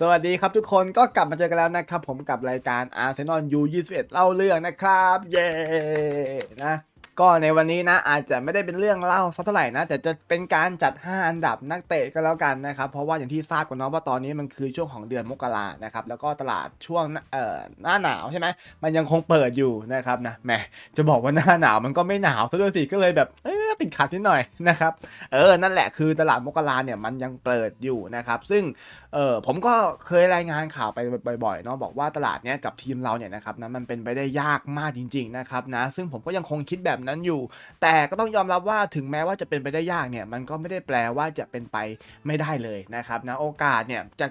สวัสดีครับทุกคนก็กลับมาเจอกันแล้วนะครับ ผมกับรายการ Arsenal U21 เล่าเรื่องนะครับ เย้นะก็ในวันนี้นะอาจจะไม่ได้เป็นเรื่องเล่าสักเท่าไหร่นะ แต่จะเป็นการจัด 5 อันดับนักเตะก็แล้วกันนะครับ เพราะว่าอย่างที่ทราบกันเนาะว่าตอนนี้มันคือช่วงของเดือนมกรานะครับแล้วก็ตลาดช่วงเอ่อหน้าหนาวใช่ไหมมันยังคงเปิดอยู่นะครับนะแหมจะบอกว่าหน้าหนาวมันก็ไม่หนาวซะด้วยสิก็เลยแบบเออ ติดขัดนิดหน่อยนะครับ เออ นั่นแหละคือตลาดมกราเนี่ยมันยังเปิดอยู่นะครับ ซึ่ง เออผมก็เคยรายงานข่าวไปบ่อยๆเนาะบอกว่าตลาดเนี้ยกับทีมเราเนี่ยนะครับนะมันเป็นไปได้ยากมากจริง ๆนะครับนะ ซึ่งผมก็ยังคงคิดแบบนั้นอยู่ แต่ก็ต้องยอมรับว่าถึงแม้ว่าจะเป็นไปได้ยากเนี่ย มันก็ไม่ได้แปลว่าจะเป็นไปไม่ได้เลยนะครับนะ โอกาสเนี่ยจาก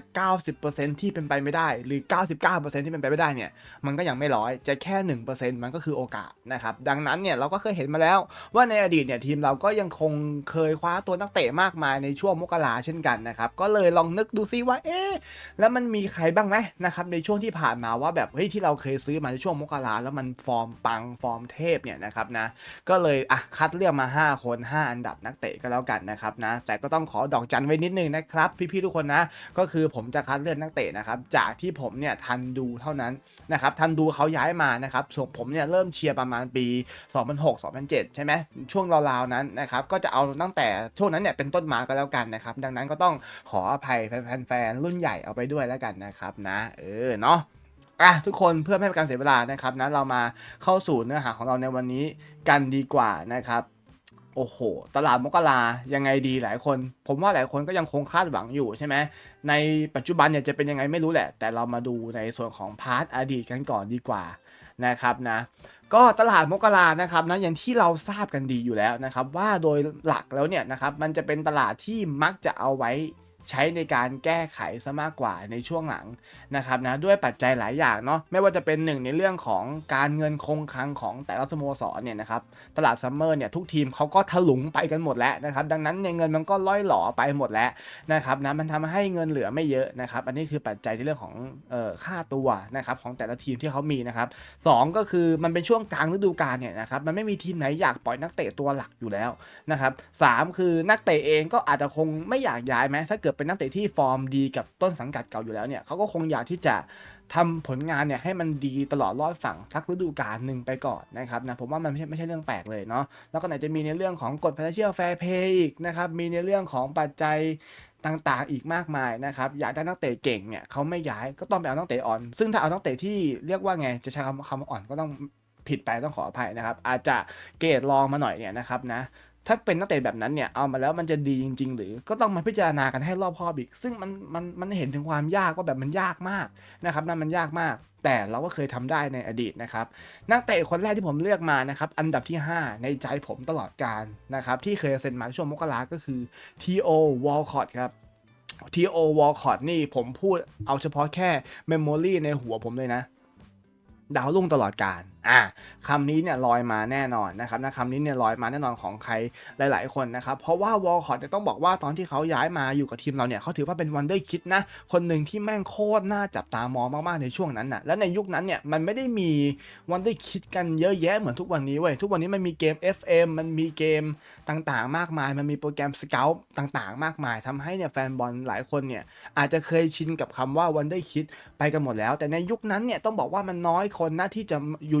90%ที่เป็นไปไม่ได้ หรือ 99%ที่เป็นไปไม่ได้เนี่ย มันก็ยังไม่ร้อย จะแค่ 1%มันก็คือโอกาสนะครับ ดังนั้นเนี่ยเราก็เคยเห็นมาแล้วว่าในอดีตเนี่ยทีมเราก็ยังคงเคยคว้าตัวนักเตะมากมายในช่วงมกราเช่นกันนะครับ ก็เลยลองนึกดูซิว่าเอ๊ะแล้วมันมีใครบ้างไหมนะครับในช่วงที่ผ่านมาว่าแบบเฮ้ยที่เราเคยซื้อมาในช่วงมกราแล้วมันฟอร์มปังฟอร์มเทพเนี่ยนะครับนะก็เลยอะคัดเลือกมา 5 คน 5 อันดับนักเตะก็แล้วกันนะครับนะแต่ก็ต้องขอดอกจันไว้นิดนึงนะครับพี่ๆทุกคนนะก็คือผมจะคัดเลือกนักเตะนะครับจากที่ผมเนี่ยทันดูเท่านั้นนะครับทันดูเขาย้ายมานะครับส่วนผมเนี่ยเริ่มเชียร์ประมาณปี 2006-2007 ใช่ไหมช่วงราวนั้นนะครับก็จะเอาตั้งแต่ช่วงนั้นเนี่ยเป็นต้นมาก็แล้วกันนะครับ ดังนั้นก็ต้องขออภัยแฟนๆรุ่นใหญ่เอาไปด้วยแล้วกันนะครับนะเออเนาะอะทุกคนเพื่อไม่ให้การเสียเวลานะครับนะเรามาเข้าสู่เนื้อหาของเราในวันนี้กันดีกว่านะครับโอ้โห ตลาดมกรายังไงดีหลายคน ผมว่าหลายคนก็ยังคงคาดหวังอยู่ใช่ไหม ในปัจจุบันเนี่ยจะเป็นยังไงไม่รู้แหละ แต่เรามาดูในส่วนของพาร์ทอดีตกันก่อนดีกว่านะครับนะ ก็ตลาดมกรานะครับนะอย่างที่เราทราบกันดีอยู่แล้วนะครับ ว่าโดยหลักแล้วเนี่ยนะครับมันจะเป็นตลาดที่มักจะเอาไว้ ใช้ในการแก้ไขซะมากกว่าในช่วงหลังนะครับนะด้วยปัจจัยหลายอย่างเนาะไม่ว่าจะเป็นหนึ่งในเรื่องของการเงินคงคลังของแต่ละสโมสรเนี่ยนะครับตลาดซัมเมอร์เนี่ยทุกทีมเขาก็ถลุงไปกันหมดแล้วนะครับดังนั้นเนี่ยเงินมันก็ล่อยหล่อไปหมดแล้วนะครับนะมันทำให้เงินเหลือไม่เยอะนะครับอันนี้คือปัจจัยในเรื่องของเอ่อค่าตัวนะครับของแต่ละทีมที่เขามีนะครับสองก็คือมันเป็นช่วงกลางฤดูกาลเนี่ยนะครับมันไม่มีทีมไหนอยากปล่อยนักเตะตัวหลักอยู่แล้วนะครับสามคือนักเตะเองก็อาจจะคงไม่อยากย้ายไหมถ้าเกิดเป็นนักเตะที่ฟอร์มดีกับต้นสังกัดเก่าอยู่แล้วเนี่ยเขาก็คงอยากที่จะทำผลงานเนี่ยให้มันดีตลอดรอดฝั่งทักฤดูกาลหนึ่งไปก่อนนะครับนะผมว่ามันไม่ใช่ไม่ใช่เรื่องแปลกเลยเนาะแล้วก็ไหนจะมีในเรื่องของกฎ financial fair play อีกนะครับมีในเรื่องของปัจจัยต่างๆ อีกมากมายนะครับอยากได้นักเตะเก่งเนี่ยเขาไม่ย้ายก็ต้องไปเอานักเตะอ่อน ซึ่งถ้าเอานักเตะที่เรียกว่าไงจะใช้คำคำว่าอ่อนก็ต้องผิดไปต้องขออภัยนะครับ อาจจะเกรดรองมาหน่อยเนี่ยนะครับนะ ถ้าเป็นนักเตะแบบนั้นเนี่ยเอามาแล้วมันจะดีจริง ๆ หรือก็ต้องมาพิจารณากันให้รอบคอบอีก ซึ่งมันมันมันเห็นถึงความยากว่าแบบมันยากมากนะครับนั่นมันยากมาก แต่เราก็เคยทำได้ในอดีตนะครับนักเตะคนแรกที่ผมเลือกมานะครับอันดับที่ 5 ในใจผมตลอดการนะครับที่เคยเซ็นมาช่วงมกราก็คือ T.O. Walcott ครับ T.O. Walcott นี่ผมพูดเอาเฉพาะแค่ Memory ในหัวผมเลยนะ ดาวรุ่งตลอดการ อ่าคำนี้เนี่ยลอยมาแน่นอนนะครับนะคำนี้เนี่ยลอยมาแน่นอนของใครหลาย ๆ คนนะครับ เพราะว่าวอลคอตจะต้องบอกว่าตอนที่เขาย้ายมาอยู่กับทีมเราเนี่ยเขาถือว่าเป็นวันเดอร์คิดนะ คนหนึ่งที่แม่งโคตรน่าจับตามองมาก ๆ ในช่วงนั้นน่ะและในยุคนั้นเนี่ยมันไม่ได้มีวันเดอร์คิดกันเยอะแยะเหมือนทุกวันนี้เว้ยทุกวันนี้มันมีเกม FM มันมีเกมต่าง ๆ มากมาย มันมีโปรแกรมสเกลต่าง ๆ มากมายทำให้เนี่ยแฟนบอลหลายคนเนี่ยอาจจะเคยชินกับคำว่าวันเดอร์คิดไปกันหมดแล้ว แต่ในยุคนั้นเนี่ยต้องบอกว่ามันน้อยคนนะที่จะ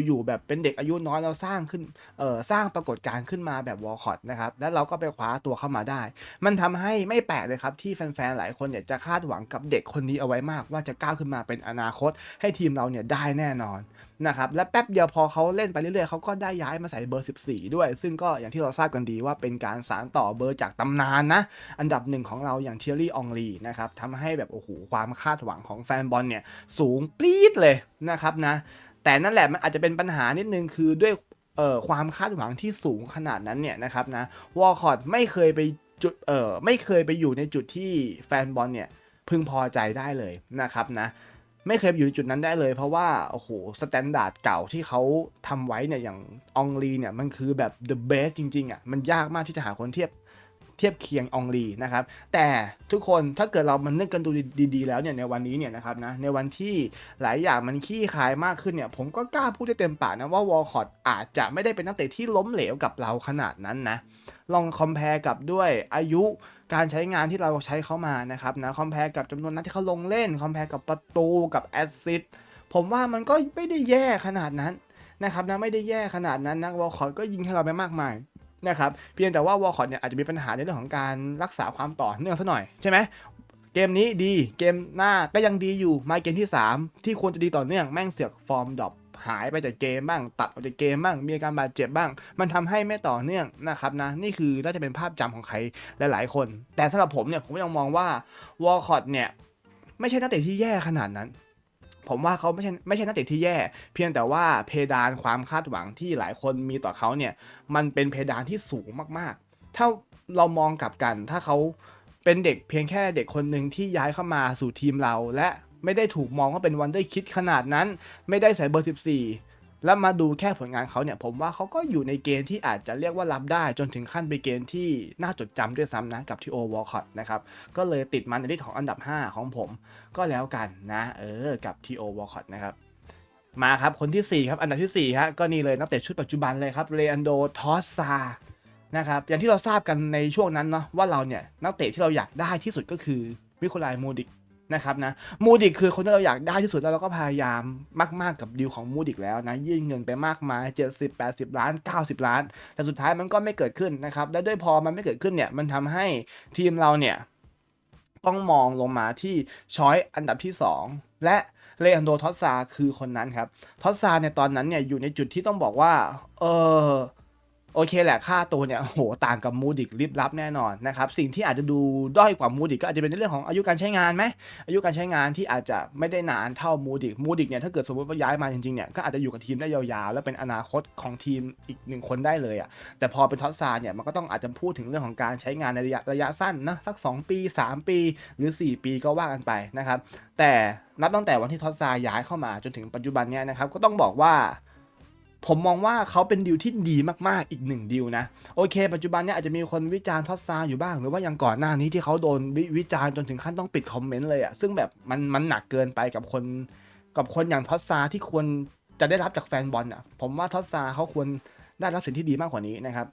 อยู่ๆแบบเป็นเด็กอายุน้อยแล้วสร้างขึ้นเอ่อสร้างปรากฏการณ์ขึ้นมาแบบวอลคอตนะครับแล้วเราก็ไปคว้าตัวเข้ามาได้ มันทำให้ไม่แปลกเลยครับที่แฟนๆหลายคนเนี่ยจะคาดหวังกับเด็กคนนี้เอาไว้มาก ว่าจะก้าวขึ้นมาเป็นอนาคต ให้ทีมเราเนี่ยได้แน่นอนนะครับและแป๊บเดียวพอเขาเล่นไปเรื่อยๆเขาก็ได้ย้ายมาใส่เบอร์ 14 ด้วย ซึ่งก็อย่างที่เราทราบกันดีว่าเป็นการสานต่อเบอร์จากตำนานนะ อันดับหนึ่งของเราอย่างเทียรี่อองลีนะครับทำให้แบบโอ้โหความคาดหวังของแฟนบอลเนี่ยสูงปรี๊ดเลยนะครับนะ แต่นั่นแหละมันอาจจะเป็นปัญหานิดนึงคือด้วยเอ่อความคาดหวังที่สูงขนาดนั้นเนี่ยนะครับนะวอลคอตไม่เคยไปจุดเอ่อไม่เคยไปอยู่ในจุดที่แฟนบอลเนี่ยพึงพอใจได้เลยนะครับนะไม่เคยอยู่ในจุดนั้นได้เลยเพราะว่าโอ้โหสแตนดาร์ดเก่าที่เขาทำไว้เนี่ยอย่างอองลีเนี่ยมันคือแบบ the best จริงๆอะมันยากมากที่จะหาคนเทียบ เทียบเคียงอองลีนะครับ แต่ทุกคนถ้าเกิดเรามันนึกกันดูดีๆแล้วเนี่ยในวันนี้เนี่ยนะครับนะในวันที่หลายอย่างมันขี้คายมากขึ้นเนี่ย ผมก็กล้าพูดได้เต็มปากนะว่าวอลคอตอาจจะไม่ได้เป็นนักเตะที่ล้มเหลวกับเราขนาดนั้นนะ ลองคอมเพลกับด้วยอายุการใช้งานที่เราใช้เขามานะครับนะคอมเพลกับจำนวนนัดที่เขาลงเล่นคอมเพลกับประตูกับแอสซิสต์ผมว่ามันก็ไม่ได้แย่ขนาดนั้นนะครับนะไม่ได้แย่ขนาดนั้นนะวอลคอตก็ยิงให้เราไปมากมาย นะครับเพียงแต่ว่าวอลคอตเนี่ยอาจจะมีปัญหาในเรื่องของการรักษาความต่อเนื่องซะหน่อยใช่ไหมเกมนี้ดีเกมหน้าก็ยังดีอยู่มาเกมที่ 3 ที่ควรจะดีต่อเนื่องแม่งเสือกฟอร์มดรอปหายไปจากเกมบ้าง ตัดออกจากเกมบ้าง มีอาการบาดเจ็บบ้าง มันทำให้ไม่ต่อเนื่องนะครับนะ นี่คือน่าจะเป็นภาพจำของใครหลาย ๆ คน แต่สำหรับผมเนี่ยผมยังมองว่าวอลคอตเนี่ย ไม่ใช่นักเตะที่แย่ขนาดนั้น ผมว่าเขาไม่ใช่ไม่ใช่นักเตะที่แย่ เพียงแต่ว่าเพดานความคาดหวังที่หลายคนมีต่อเขาเนี่ยมันเป็นเพดานที่สูงมากๆ ถ้าเรามองกลับกันถ้าเขาเป็นเด็กเพียงแค่เด็กคนหนึ่งที่ย้ายเข้ามาสู่ทีมเรา และไม่ได้ถูกมองว่าเป็นวันเดอร์คิดขนาดนั้น ไม่ได้ใส่เบอร์ 14 แล้วมาดูแค่ผลงานเขาเนี่ยผมว่าเขาก็อยู่ในเกณฑ์ที่อาจจะเรียกว่ารับได้ จนถึงขั้นไปเกณฑ์ที่น่าจดจำด้วยซ้ำนะกับทีโอวอลคอตนะครับก็เลยติดมันในลิสต์ของอันดับ 5 ของผม ก็แล้วกันนะเออกับทีโอวอลคอตนะครับมาครับคนที่ 4 ครับ อันดับที่4ฮะก็นี่เลยนักเตะชุดปัจจุบันเลยครับเรอันโดทอสซานะครับอย่างที่เราทราบกันในช่วงนั้นเนาะว่าเราเนี่ยนักเตะที่เราอยากได้ที่สุดก็คือมิโคลายมูดิก นะครับนะมูดิกคือคนที่เราอยากได้ที่สุดแล้วเราก็พยายามมาก ๆกับดีลของมูดิกแล้วนะยื่นเงินไปมากมาย 70 80 ล้าน 90 ล้าน แต่สุดท้ายมันก็ไม่เกิดขึ้นนะครับและด้วยพอมันไม่เกิดขึ้นเนี่ยมันทำให้ทีมเราเนี่ยต้องมองลงมาที่ช้อยอันดับที่ 2 และเลอันโดทอสซาคือคนนั้นครับทอสซาเนี่ยตอนนั้นเนี่ยอยู่ในจุดที่ต้องบอกว่าเออ โอเคแหละค่าตัวเนี่ยโหต่างกับมูดิกลิบลับแน่นอนนะครับสิ่งที่อาจจะดูด้อยกว่ามูดิกก็อาจจะเป็นในเรื่องของอายุการใช้งานไหมอายุการใช้งานที่อาจจะไม่ได้นานเท่ามูดิกมูดิกเนี่ยถ้าเกิดสมมติว่าย้ายมาจริงๆเนี่ยก็อาจจะอยู่กับทีมได้ยาวๆ แล้วเป็นอนาคตของทีมอีกหนึ่งคนได้เลยอะ่ะแต่พอเป็นท็อสซาเนี่ยมันก็ต้องอาจจะพูดถึงเรื่องของการใช้งานในระยะระยะสั้นนะสัก 2 ปี 3 ปีหรือ 4 ปีก็ว่ากันไปนะครับแต่นับตั้งแต่วันที่ท็อสซาย้ายเข้ามาจนถึงปัจจุบันเนี่ยนะครับก็ต้องบอกว่า ผมมองว่าเขาเป็นดีลที่ดีมากๆอีกหนึ่งดีลนะ โอเค ปัจจุบันเนี่ยอาจจะมีคนวิจารณ์ทอดซาอยู่บ้าง หรือว่ายังก่อนหน้านี้ที่เขาโดนวิวิจารณ์จนถึงขั้นต้องปิดคอมเมนต์เลยอะซึ่งแบบมันมันหนักเกินไปกับคน กับคนอย่างทอดซาที่ควรจะได้รับจากแฟนบอลอะผมว่าทอดซาเขาควรได้รับสิ่งที่ดีมากกว่านี้นะครับ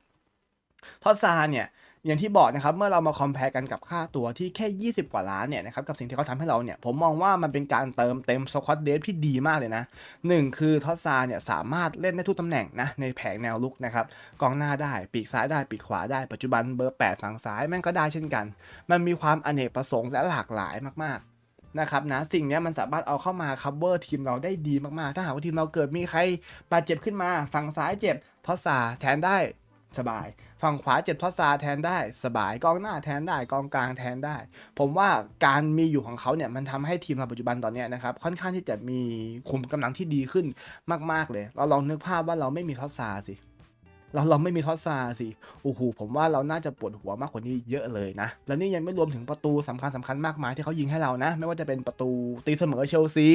ทอดซาเนี่ย อย่างที่บอกนะครับเมื่อเรามาคอมเพลกันกับค่าตัวที่แค่ 20 กว่าล้านเนี่ยนะครับกับสิ่งที่เขาทำให้เราเนี่ยผมมองว่ามันเป็นการเติมเต็มสควอตเดฟที่ดีมากเลยนะหนึ่งคือทอสซาเนี่ยสามารถเล่นได้ทุกตำแหน่งนะในแผงแนวลุกนะครับกองหน้าได้ปีกซ้ายได้ปีกขวาได้ปัจจุบันเบอร์ 8 ฝั่งซ้ายแม่งก็ได้เช่นกัน มันมีความอเนกประสงค์และหลากหลายมากๆนะครับนะสิ่งนี้มันสามารถเอาเข้ามาคัฟเวอร์ทีมเราได้ดีมากๆ ถ้าหากว่าทีมเราเกิดมีใครบาดเจ็บขึ้นมา ฝั่งซ้ายเจ็บทอสซาแทนได้ สบาย ฝั่งขวาเจ็บทอซาแทนได้สบาย กองหน้าแทนได้ กองกลางแทนได้ ผมว่าการมีอยู่ของเขาเนี่ยมันทำให้ทีมเราปัจจุบันตอนนี้นะครับค่อนข้างที่จะมีคุมกำลังที่ดีขึ้นมาก ๆเลย เราลองนึกภาพว่าเราไม่มีทอซาสิ เราเราไม่มีทอสซาสิโอ้โหผมว่าเราน่าจะปวดหัวมากกว่านี้เยอะเลยนะ แล้วนี่ยังไม่รวมถึงประตูสำคัญสำคัญมากมายที่เขายิงให้เรานะ ไม่ว่าจะเป็นประตูตีเสมอเชลซี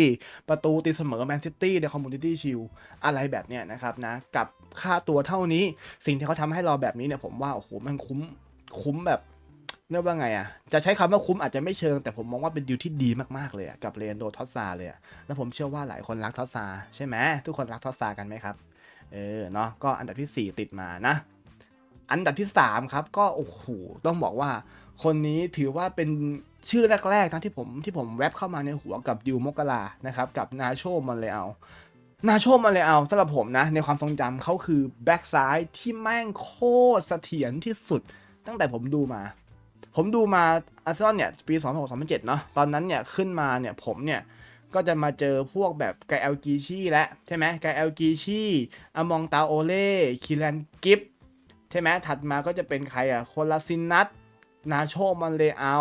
ประตูตีเสมอแมนซิตี้ในคอมมูนิตี้ชิลอะไรแบบเนี้ยนะครับนะ กับค่าตัวเท่านี้ สิ่งที่เขาทำให้เราแบบนี้เนี่ยผมว่าโอ้โหมันคุ้มคุ้มแบบเรียกว่าไงอะ่ะ จะใช้คำว่าคุ้มอาจจะไม่เชิง แต่ผมมองว่าเป็นดีลที่ดีมากๆเลยอะกับเรนโดทอสซาเลยอะแล้วผมเชื่อว่าหลายคนรักทอสซาใช่ไหมทุกคนรักทอสซากันไหมครับ เออเนาะก็อันดับที่ 4 ติดมานะ อันดับที่ 3 ครับ ก็โอ้โหต้องบอกว่า คนนี้ถือว่าเป็นชื่อแรกๆนะที่ผมที่ผมแวบเข้ามาในหัวกับดิวมกลานะครับ กับนาโชมันเลยเอานาโชมันเลยเอาสำหรับผมนะ ในความทรงจำเขาคือแบ็กซ้ายที่แม่งโคตรเสถียรที่สุด ตั้งแต่ผมดูมา ผมดูมาอาร์เซนอลเนี่ย ปี 2006-2007 เนาะตอนนั้นเนี่ย ขึ้นมาเนี่ย ผมเนี่ย ก็จะมาเจอพวกแบบไกเอลกีชี่และใช่ไหมไกเอลกีชี่อมองตาโอเล่คิแลนกิฟใช่ไหมถัดมาก็จะเป็นใครอะโคลาซินนัทนาโชมันเลเอา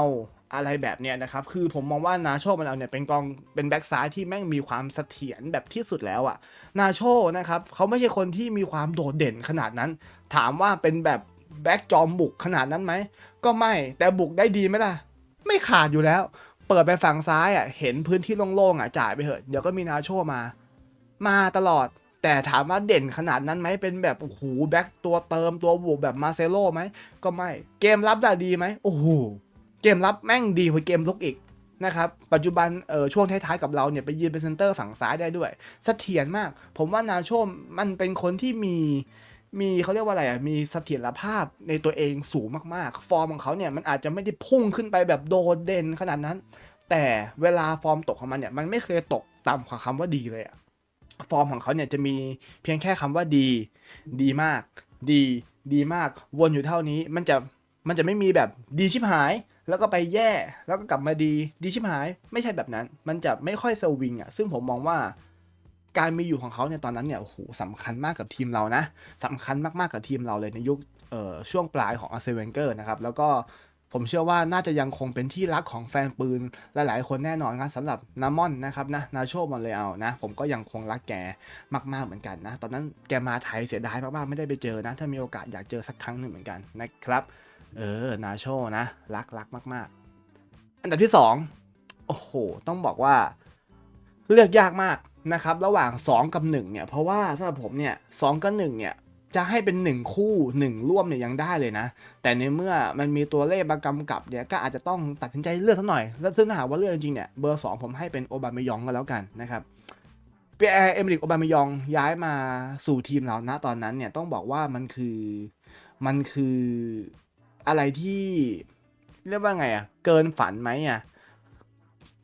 อะไรแบบเนี้ยนะครับ คือผมมองว่านาโชมันเลาเนี่ยเป็นกองเป็นแบ็กซ้ายที่แม่งมีความเสถียรแบบที่สุดแล้วอะนาโชนะครับเขาไม่ใช่คนที่มีความโดดเด่นขนาดนั้น ถามว่าเป็นแบบแบ็กจอมบุกขนาดนั้นไหม ก็ไม่ แต่บุกได้ดีไหมล่ะ ไม่ขาดอยู่แล้ว เปิดไปฝั่งซ้ายอะเห็นพื้นที่โล่งๆอะจ่ายไปเถอะเดี๋ยวก็มีนาโชมา มาตลอด แต่ถามว่าเด่นขนาดนั้นไหมเป็นแบบโอ้โหแบ็คตัวเติมตัวบวกแบบมาเซโลไหมก็ไม่เกมรับได้ดีไหมโอ้โหเกมรับแม่งดีกว่าเกมลุกอีกนะครับปัจจุบันเออช่วงท้ายๆกับเราเนี่ยไปยืนเป็นเซนเตอร์ฝั่งซ้ายได้ด้วยเสถียรมาก ผมว่านาโชมันเป็นคนที่มี มีเขาเรียกว่าอะไรอะมีเสถียรภาพในตัวเองสูงมากๆ ฟอร์มของเขาเนี่ยมันอาจจะไม่ได้พุ่งขึ้นไปแบบโดดเด่นขนาดนั้น แต่เวลาฟอร์มตกของมันเนี่ยมันไม่เคยตกต่ำกว่าคำว่าดีเลยอะฟอร์มของเขาเนี่ยจะมีเพียงแค่คำว่าดี ดีมาก ดี ดีมากวนอยู่เท่านี้มันจะมันจะไม่มีแบบดีชิบหาย แล้วก็ไปแย่แล้วก็กลับมาดีดีชิบหาย ไม่ใช่แบบนั้น มันจะไม่ค่อยสวิงอะซึ่งผมมองว่า การมีอยู่ของเขาเนี่ยตอนนั้นเนี่ยโอ้โหสำคัญมากกับทีมเรานะสำคัญมาก ๆ กับทีมเราเลยในยุคเอ่อช่วงปลายของอาร์เซเวนเกอร์นะครับ แล้วก็ผมเชื่อว่าน่าจะยังคงเป็นที่รักของแฟนปืนหลายๆ คนแน่นอนครับสำหรับนามอนนะครับนะนาโชมอนเลยเอานะ ผมก็ยังคงรักแกมาก ๆ เหมือนกันนะ ตอนนั้นแกมาไทยเสียดายมาก ๆ ไม่ได้ไปเจอนะ ถ้ามีโอกาสอยากเจอสักครั้งหนึ่งเหมือนกันนะครับ เออนาโชนะ รักรักมาก ๆ อันดับที่สองโอ้โห ต้องบอกว่า เลือกยากมาก นะครับระหว่าง 2 กับ1เนี่ยเพราะว่าสำหรับผมเนี่ยสกับ1เนี่ยจะให้เป็น 1 คู่ 1 ร่วมเนี่ยยังได้เลยนะ แต่ในเมื่อมันมีตัวเลขมากำกับเนี่ยก็อาจจะต้องตัดสินใจเลือกสักหน่อย แล้วซึ่งถ้าหากว่าเลือกจริงเนี่ยเบอร์ 2 ผมให้เป็นโอบามายองก็แล้วกันนะครับเปียร์เอมริกโอบามายองย้ายมาสู่ทีมเรานะตอนนั้นเนี่ยต้องบอกว่ามันคือมันคืออะไรที่เรียกว่าไงอะเกินฝันไหมอะ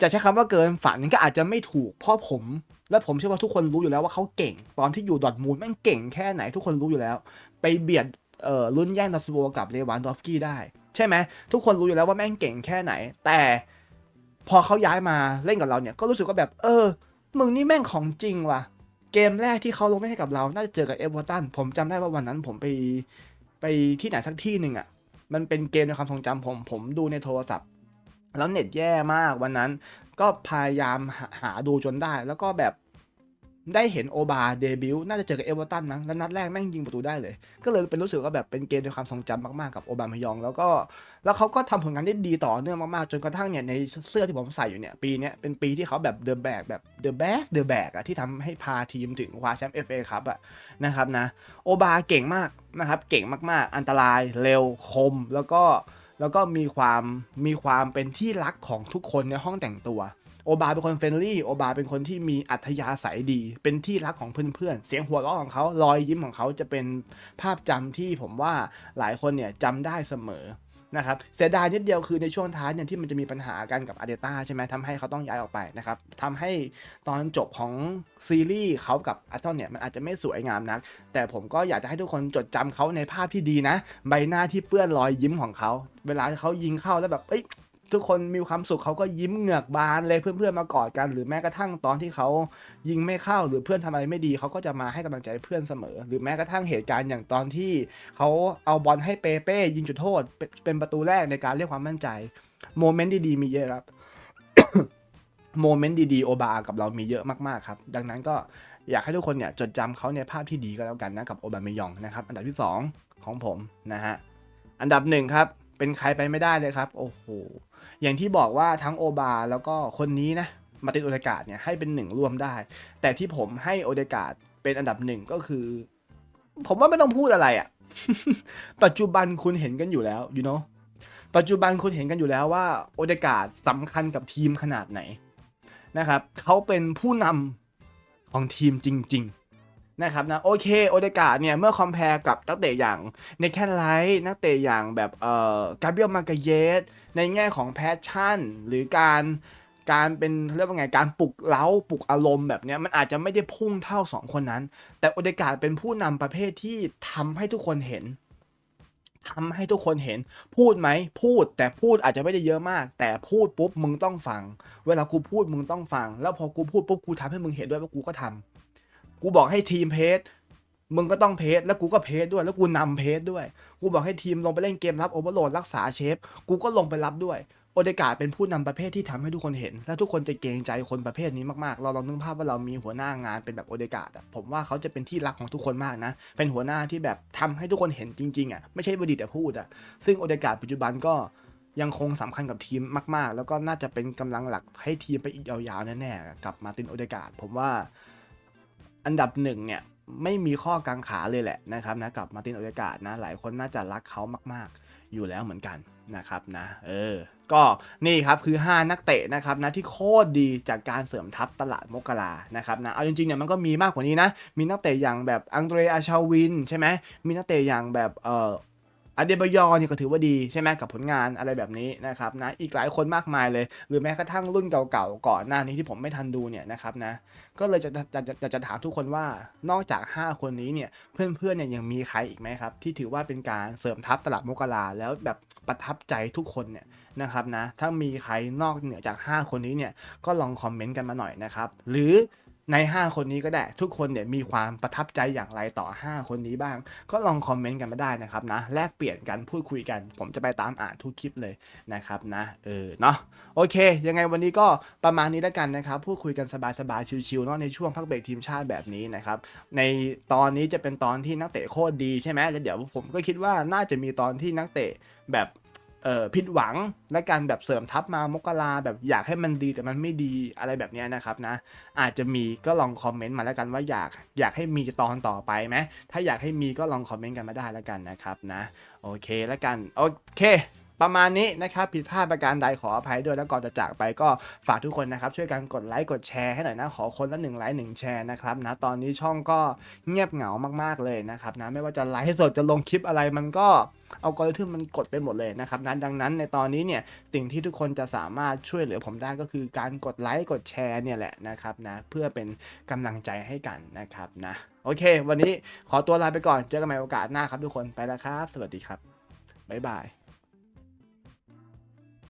จะใช้คำว่าเกินฝันก็อาจจะไม่ถูก เพราะผม และผมเชื่อว่าทุกคนรู้อยู่แล้วว่าเขาเก่ง ตอนที่อยู่ดอทมูลแม่งเก่งแค่ไหนทุกคนรู้อยู่แล้ว ไปเบียดเอ่อรุ่นแย่งดัสโวกับเลวานดอฟกี้ได้ ใช่ไหมทุกคนรู้อยู่แล้วว่าแม่งเก่งแค่ไหน แต่พอเขาย้ายมาเล่นกับเราเนี่ยก็รู้สึกว่าแบบ เออ มึงนี่แม่งของจริงว่ะ เกมแรกที่เขาลงเล่นให้กับเรา น่าจะเจอกับเอเวอร์ตันผมจำได้ว่าวันนั้นผมไปไปที่ไหนสักที่หนึ่งอะ่ะมันเป็นเกมในความทรงจำผม ผมดูในโทรศัพท์ แล้วเน็ตแย่มากวันนั้นก็พยายามหาหาดูจนได้ แล้วก็แบบได้เห็นโอบาเดบิวต์น่าจะเจอกับเอเวอร์ตันนะแล้วนัดแรกแม่งยิงประตูได้เลย ก็เลยเป็นรู้สึกว่าแบบเป็นเกมในความทรงจำมากๆกับโอบามายอง แล้วก็แล้วเขาก็ทำผลงานได้ดีต่อเนื่องมากๆ จนกระทั่งเนี่ยในเสื้อที่ผมใส่อยู่เนี่ยปีนี้เป็นปีที่เขาแบบเดอะแบกแบบเดอะแบกเดอะแบกอะที่ทำให้พาทีมถึงคว้าแชมป์เอฟเอครับอะนะครับนะโอบาเก่งมากนะครับเก่งมากๆ อันตรายเร็วคมแล้วก็ แล้วก็มีความมีความเป็นที่รักของทุกคนในห้องแต่งตัว โอบาเป็นคนเฟรนลี่ โอบาเป็นคนที่มีอัธยาศัยดี เป็นที่รักของเพื่อนๆ เสียงหัวเราะของเขารอยยิ้มของเขาจะเป็นภาพจำที่ผมว่าหลายคนเนี่ยจำได้เสมอ นะครับเสียดายนิดเดียวคือในช่วงท้ายเนี่ยที่มันจะมีปัญหากันกับอาเดต้าใช่ไหมทำให้เขาต้องย้ายออกไปนะครับทำให้ตอนจบของซีรีส์เขากับอัตตอนเนี่ยมันอาจจะไม่สวยงามนัก แต่ผมก็อยากจะให้ทุกคนจดจำเขาในภาพที่ดีนะ ใบหน้าที่เปื้อนรอยยิ้มของเขา เวลาเขายิงเข้าแล้วแบบเอ้ย ทุกคนมีความสุขเขาก็ยิ้มเหงือกบานเลยเพื่อนๆมากอดกัน หรือแม้กระทั่งตอนที่เขายิงไม่เข้าหรือเพื่อนทำอะไรไม่ดีเขาก็จะมาให้กำลังใจเพื่อนเสมอ หรือแม้กระทั่งเหตุการณ์อย่างตอนที่เขาเอาบอลให้เปเป้ยิงจุดโทษ เป็นประตูแรกในการเรียกความมั่นใจโมเมนต์ดีๆมีเยอะครับโมเมนต์ดีๆโอบากับเรามีเยอะมากๆครับ ดังนั้นก็อยากให้ทุกคนเนี่ยจดจำเขาในภาพที่ดีก็แล้วกันนะกับโอบามยองนะครับอันดับที่สองของผมนะฮะอันดับหนึ่งครับเป็นใครไปไม่ได้เลยครับ โอ้โห อย่างที่บอกว่าทั้งโอบาแล้วก็คนนี้นะมาตินโอเดกาดเนี่ยให้เป็นหนึ่งร่วมได้ แต่ที่ผมให้โอเดกาดเป็นอันดับหนึ่งก็คือ ผมว่าไม่ต้องพูดอะไรอะ่ะ ปัจจุบันคุณเห็นกันอยู่แล้ว you know ปัจจุบันคุณเห็นกันอยู่แล้วว่าโอเดกาดสำคัญกับทีมขนาดไหนนะครับเขาเป็นผู้นำของทีมจริง ๆ นะครับนะโอเคโอเดกาเนี่ย เมื่อคอมเพลกับนักเตะอย่างในแคนไลท์นักเตะอย่างแบบเอ่อกาเบียลมาเกเยสในแง่ของแพชชั่น หรือการการเป็นเรียกว่าไงการปลุกเล้าปลุกอารมณ์แบบนี้มันอาจจะไม่ได้พุ่งเท่าสองคนนั้น แต่โอเดกาเป็นผู้นำประเภทที่ทำให้ทุกคนเห็นทำให้ทุกคนเห็น พูดไหมพูดแต่พูดอาจจะไม่ได้เยอะมาก แต่พูดปุ๊บมึงต้องฟัง เวลากูพูดมึงต้องฟัง แล้วพอกูพูดปุ๊บกูทำให้มึงเห็นด้วยว่ากูก็ทำ กูบอกให้ทีมเพจมึงก็ต้องเพจแล้วกูก็เพจด้วย แล้วกูนำเพจด้วย กูบอกให้ทีมลงไปเล่นเกมรับโอเวอร์โหลดรักษาเชฟ กูก็ลงไปรับด้วย โอเดกาเป็นผู้นำประเภทที่ทำให้ทุกคนเห็น และทุกคนจะเกรงใจคนประเภทนี้มากๆ เราลองนึกภาพว่าเรามีหัวหน้างานเป็นแบบโอเดกาอะผมว่าเขาจะเป็นที่รักของทุกคนมากนะ เป็นหัวหน้าที่แบบทำให้ทุกคนเห็นจริงๆอะไม่ใช่บดีแต่พูดอะซึ่งโอเดกาปัจจุบันก็ยังคงสำคัญกับทีมมาก ๆ แล้วก็น่าจะเป็นกำลังหลักให้ทีมไปอีกยาวๆแน่ๆกับมาตินโอเดกาผมว่า อันดับหนึ่งเนี่ยไม่มีข้อกังขาเลยแหละนะครับนะกับมาร์ตินโอเดกาดนะหลายคนน่าจะรักเขามาก ๆ อยู่แล้วเหมือนกันนะครับนะเออก็นี่ครับคือ 5 นักเตะนะครับนะที่โคตรดีจากการเสริมทัพตลาดมกรานะครับนะเอาจริงๆเนี่ยมันก็มีมากกว่านี้นะ มีนักเตะอย่างแบบอังเดรอาชาวินใช่ไหมมีนักเตะอย่างแบบเอ่อ อเดบยอนี่ก็ถือว่าดีใช่ไหมกับผลงานอะไรแบบนี้นะครับนะอีกหลายคนมากมายเลย หรือแม้กระทั่งรุ่นเก่าๆก่อนหน้านี้ที่ผมไม่ทันดูเนี่ยนะครับนะก็เลยจะจะจะจะจะถามทุกคนว่านอกจาก 5 คนนี้เนี่ยเพื่อนๆเนี่ยยังมีใครอีกไหมครับ ที่ถือว่าเป็นการเสริมทัพตลาดมกราแล้วแบบประทับใจทุกคนเนี่ยนะครับนะถ้ามีใครนอกเหนือจาก 5 คนนี้เนี่ยก็ลองคอมเมนต์กันมาหน่อยนะครับหรือ ใน 5 คนนี้ก็ได้ ทุกคนเนี่ยมีความประทับใจอย่างไรต่อ 5 คนนี้บ้าง ก็ลองคอมเมนต์กันมาได้นะครับนะแลกเปลี่ยนกันพูดคุยกัน ผมจะไปตามอ่านทุกคลิปเลยนะครับนะเออเนาะโอเค ยังไงวันนี้ก็ประมาณนี้แล้วกันนะครับพูดคุยกันสบายๆชิวๆเนาะในช่วงพักเบรกทีมชาติแบบนี้นะครับในตอนนี้จะเป็นตอนที่นักเตะโคตรดีใช่ไหมแล้วเดี๋ยวผมก็คิดว่าน่าจะมีตอนที่นักเตะแบบ เอ่อผิดหวังและการแบบเสริมทัพมามกราแบบอยากให้มันดีแต่มันไม่ดีอะไรแบบนี้นะครับนะ อาจจะมีก็ลองคอมเมนต์มาแล้วกันว่าอยากอยากให้มีตอนต่อไปไหมถ้าอยากให้มีก็ลองคอมเมนต์กันมาได้แล้วกันนะครับนะ โอเคแล้วกัน โอเค ประมาณนี้นะครับผิดพลาดประการใดขออภัยด้วยแล้วก่อนจะจากไปก็ฝากทุกคนนะครับช่วยกันกดไลค์กดแชร์ให้หน่อยนะขอคนละหนึ่งไลค์หนึ่งแชร์นะครับนะตอนนี้ช่องก็เงียบเหงามากๆเลยนะครับนะไม่ว่าจะไลฟ์สดจะลงคลิปอะไรมันก็เอากริทึมมันกดไปหมดเลยนะครับนะดังนั้นในตอนนี้เนี่ยสิ่งที่ทุกคนจะสามารถช่วยเหลือผมได้ก็คือการกดไลค์กดแชร์เนี่ยแหละนะครับนะเพื่อเป็นกำลังใจให้กันนะครับนะโอเค วันนี้ขอตัวลาไปก่อนเจอกันใหม่โอกาสหน้าครับทุกคนไปแล้วครับ สวัสดีครับบ๊ายบาย